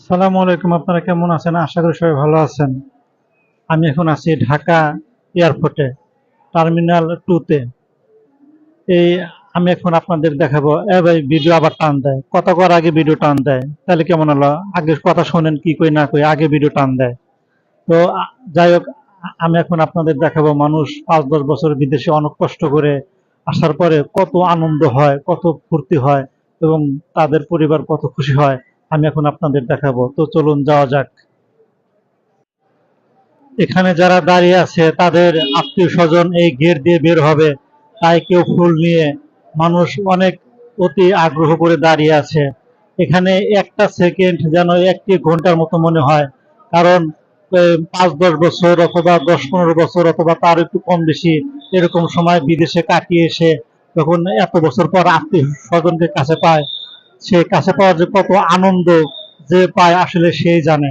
সালামু আলাইকুম, আপনারা কেমন আছেন? আশা করি সবাই ভালো আছেন। আমি এখন আছি ঢাকা এয়ারপোর্টে, টার্মিনাল টুতে। এই, আমি এখন আপনাদের দেখাবো। এ ভাই, ভিডিও আবার টান দেয়। কথা কর আগে ভিডিও টান দেয়। তাহলে কেমন হলো? আগে কথা শোনেন কি কই না কই, আগে ভিডিও টান দেয়। তো, যাই হোক, আমি এখন আপনাদের দেখাবো মানুষ পাঁচ, দশ বছর বিদেশে অনেক কষ্ট করে আসার পরে কত আনন্দ হয়, কত ফুর্তি হয় এবং তাদের পরিবার কত খুশি হয়। আমি এখন আপনাদের দেখাবো। তো চলুন যাওয়া যাক। এখানে যারা দাঁড়িয়ে আছে, তাদের আত্মীয় স্বজন এই গেট দিয়ে বের হবে। তাই কেউ ফুল নিয়ে মানুষ অনেক অতি আগ্রহ করে দাঁড়িয়ে আছে। এখানে একটা সেকেন্ড যেন একটি ঘণ্টার মতো মনে হয়। কারণ পাঁচ, দশ বছর অথবা দশ, পনেরো বছর অথবা তার একটু কম বেশি এরকম সময় বিদেশে কাটিয়ে এসে যখন এত বছর পর আত্মীয় স্বজনকে কাছে পায় সে কাছে পাওয়ার যে কত আনন্দ যে পায় আসলে সেই জানে।